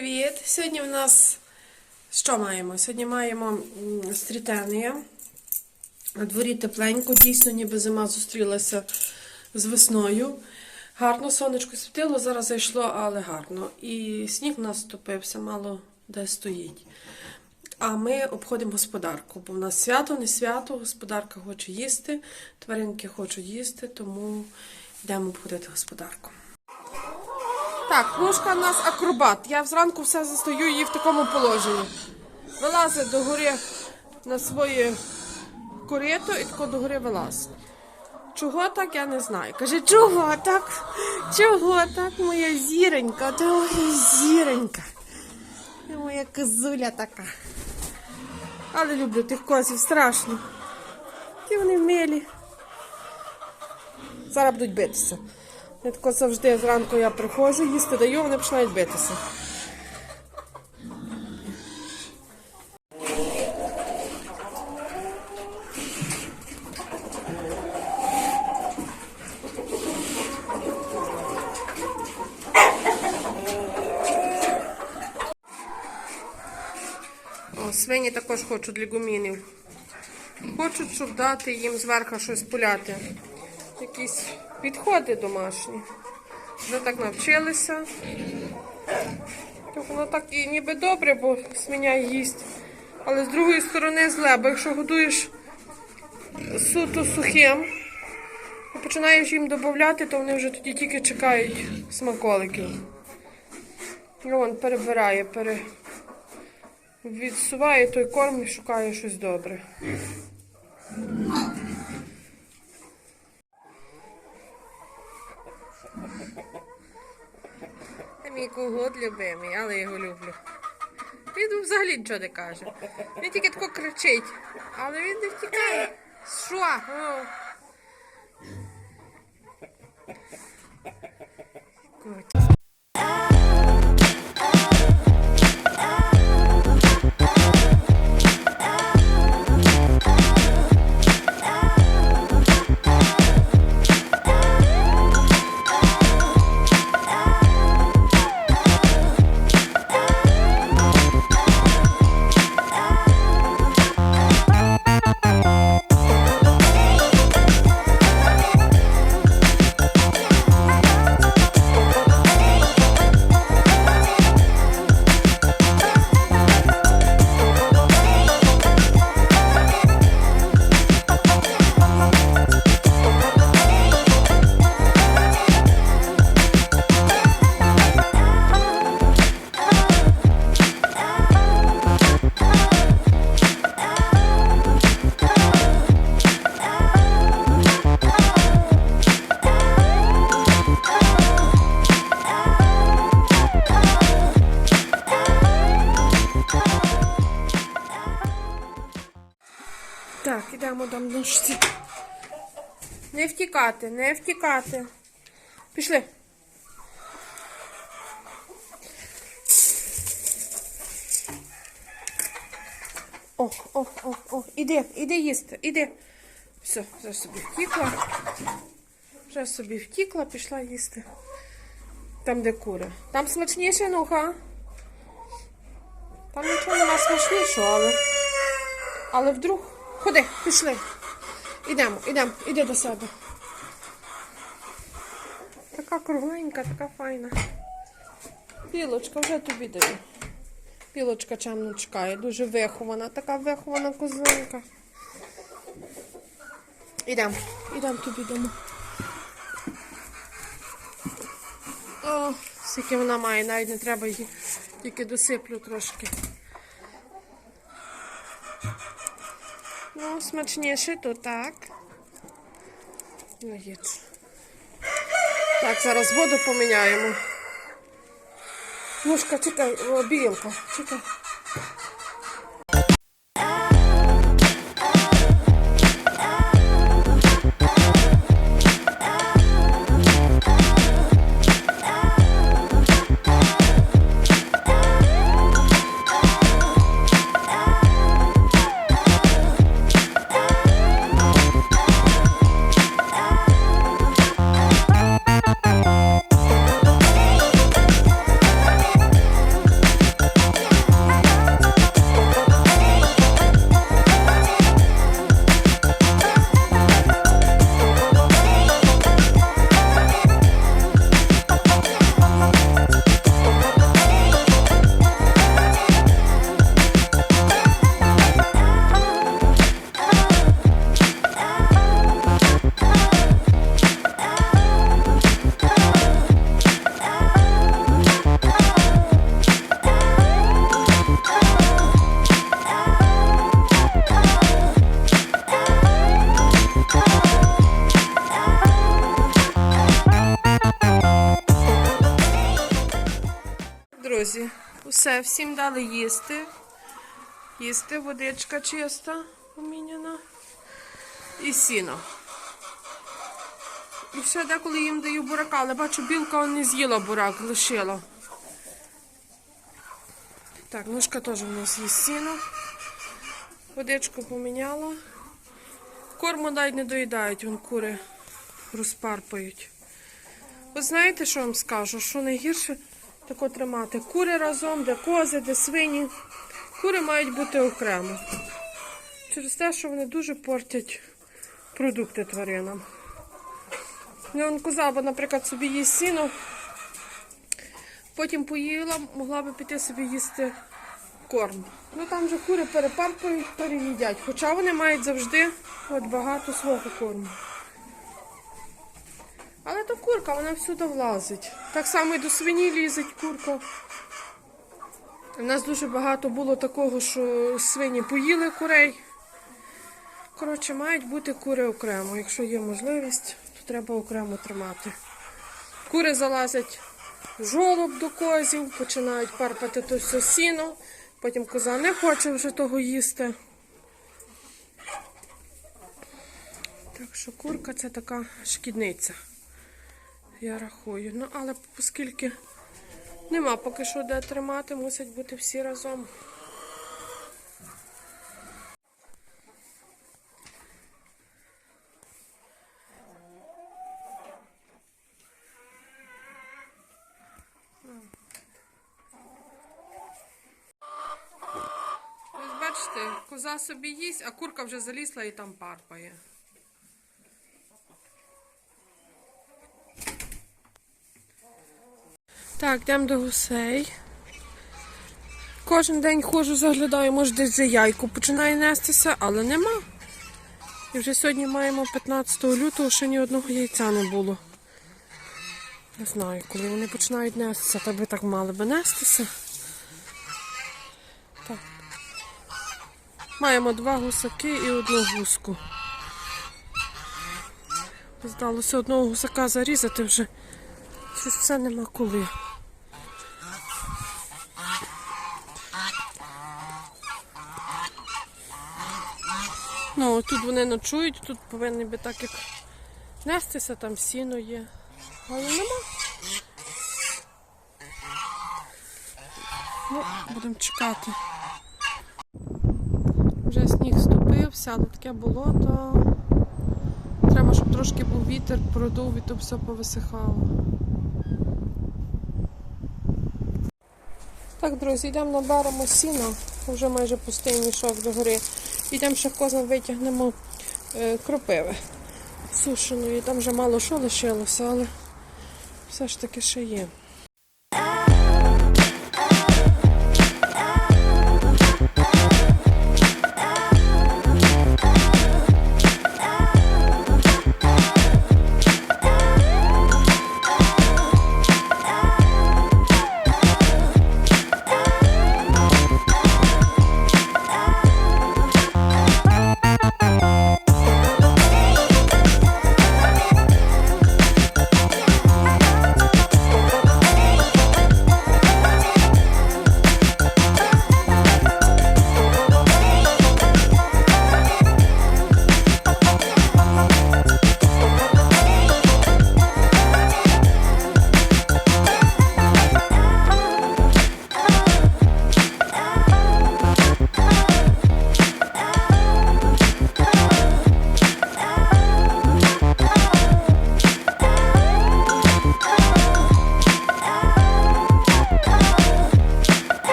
привіт! Сьогодні в нас що маємо? Сьогодні маємо стрітенія. На дворі тепленько, дійсно, ніби зима зустрілася з весною. Гарно сонечко світило, зараз зайшло, але гарно. І сніг у нас стопився, мало де стоїть. А ми обходимо господарку, бо в нас свято, не свято, господарка хоче їсти, тваринки хочуть їсти, тому йдемо обходити господарку. Так, мушка у нас акробат. Я зранку все застаю її в такому положенні. Вилазить до гори на своє корито і тако до гори вилазить. Чого так, я не знаю. Каже, чого так? Чого так, моя зіронька? Та моя зіронька. Ти моя козуля така. Але люблю тих козів, страшно. Які вони милі. Зараз будуть битися. Я тако завжди зранку я приходжу, їсти даю, вони починають битися. Свині також хочуть лігумінів. Хочуть, щоб дати їм зверху щось пуляти. Якісь підходи домашні. Вже так навчилися. Воно так і ніби добре, бо свиня їсть. Але з другої сторони зле, бо якщо годуєш суто сухим, і починаєш їм додати, то вони вже тоді тільки чекають смаколиків. І он перебирає, пере... відсуває той корм і шукає щось добре. Це мій когот любимий, але його люблю. Він взагалі нічого не каже. Він тільки тако кричить, але він не втікає. Що? О. Не втікати, не втікати. Пішли. О, о, о, о, іди, іди їсти, іди. Все, вже собі втікла. Вже собі втікла, пішла їсти. Там, де кури. Там смачніше, ну-ка. Там нічого нема смачнішого, але. Але вдруг. Ходи, пішли. Ідемо, ідемо, іди до себе. Така кругленька, така файна. Білочка, вже тобі даю. Білочка чемно чекає, дуже вихована, така вихована козленька. Ідемо, ідемо тобі дамо. О, скільки вона має, навіть не треба її, тільки досиплю трошки. Ну, смачніше то так. Ну, їдь. Так, зараз воду поміняємо. Мушка, чекай, о, білка, усе, всім дали їсти. Їсти, водичка чиста, поміняна. І сіно. І ще деколи їм даю бурака, але бачу, білка не з'їла бурак, лишила. Так, ножка теж у нас є сіно. Водичку поміняла. Корму навіть не доїдають, вон кури розпарпають. Ви знаєте, що вам скажу? Що найгірше тако тримати? Кури разом, де кози, де свині. Кури мають бути окремо. Через те, що вони дуже портять продукти тваринам. Ну, вон коза, бо, наприклад, собі їсть сіно, потім поїла, могла би піти собі їсти корм. Ну там же кури перепарпають, переїдять. Хоча вони мають завжди от багато свого корму. Але то курка, вона всюди влазить. Так само і до свині лізить курка. У нас дуже багато було такого, що свині поїли курей. Коротше, мають бути кури окремо. Якщо є можливість, то треба окремо тримати. Кури залазять в жолоб до козів, починають парпати то все сіно, потім коза не хоче вже того їсти. Так що курка це така шкідниця. Я рахую. Ну, але оскільки нема поки що де тримати, мусять бути всі разом. Ось бачите, коза собі їсть, а курка вже залізла і там парпає. Так, йдемо до гусей. Кожен день ходжу, заглядаю, може десь вже яйко починає нестися, але нема. І вже сьогодні маємо 15 лютого, ще ні одного яйця не було. Не знаю, коли вони починають нестися, та би так мали би нестися. Так. Маємо два гусаки і одну гуску. Здалося одного гусака зарізати вже. Щось все нема коли. Ну, тут вони ночують, тут повинні би так як нестися, там сіно є. Але нема. Ну, будемо чекати. Вже сніг ступився, але таке болото. Треба, щоб трошки був вітер, продув і то все повисихало. Так, друзі, йдемо наберемо сіно, вже майже пустий мішок до гори. Йдемо ще козам витягнемо е, кропиви сушеної. Там вже мало що лишилося, але все ж таки ще є.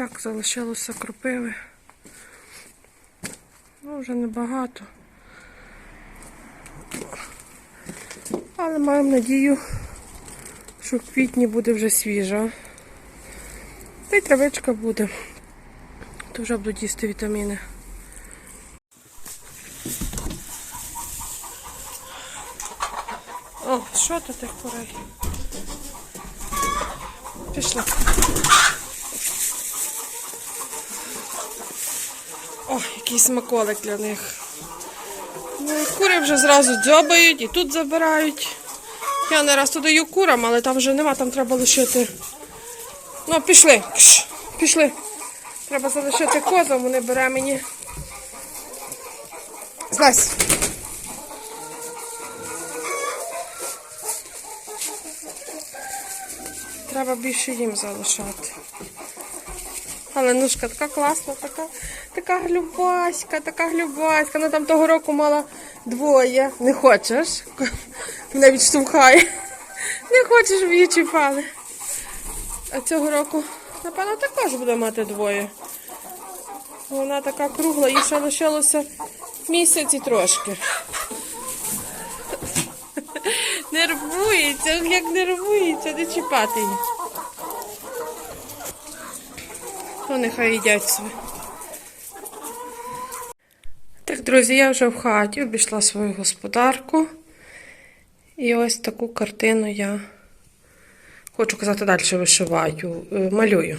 Так, залишилося кропиви. Ну, вже небагато. Але маємо надію, що в квітні буде вже свіжа. Та й травичка буде. То вже будуть їсти вітаміни. О, що тут тих? Пішла. О, який смаколик для них. Ну, і кури вже зразу дзьобають і тут забирають. Я не раз то даю курам, але там вже нема, там треба лишити. Ну, пішли. Кш, пішли. Треба залишити козам, вони бере мені. Злазь. Треба більше їм залишати. Але нушка така класна, така, така глюбаська, така глюбаська. Ну там того року мала двоє. Не хочеш? Мене відштовхає. Не хочеш, щоб її чіпали. А цього року, напевно, також буде мати двоє. Вона така кругла, їй ще лишилося місяць і трошки. Нервується, як нервується, не чіпати її. Ну, нехай їдять собі. Так, друзі, я вже в хаті обійшла свою господарку. І ось таку картину я хочу казати далі вишиваю, е, малюю.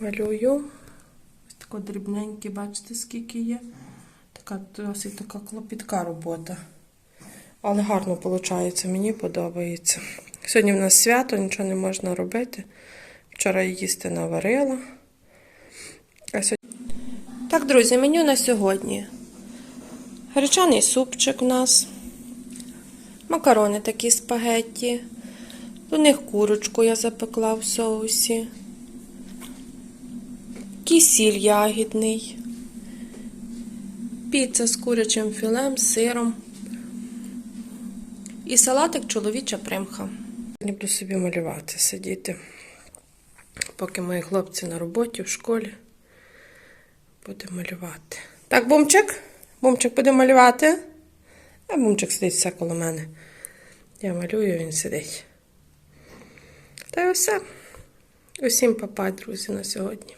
Малюю. Ось тако дрібненькі, бачите, скільки є. Така досить така клопітка робота. Але гарно виходить, мені подобається. Сьогодні в нас свято, нічого не можна робити. Вчора їсти наварила. А сьогодні... Так, друзі, меню на сьогодні. Гречаний супчик у нас. Макарони такі спагетті. До них курочку я запекла в соусі. Кисіль ягідний. Піца з курячим філем, сиром. І салатик чоловіча примха. Не буду собі малювати, сидіти. Поки мої хлопці на роботі в школі. Буде малювати. Так, бумчик? Бумчик буде малювати. А бумчик сидить все коло мене. Я малюю, він сидить. Та й все. Усім папа, друзі, на сьогодні.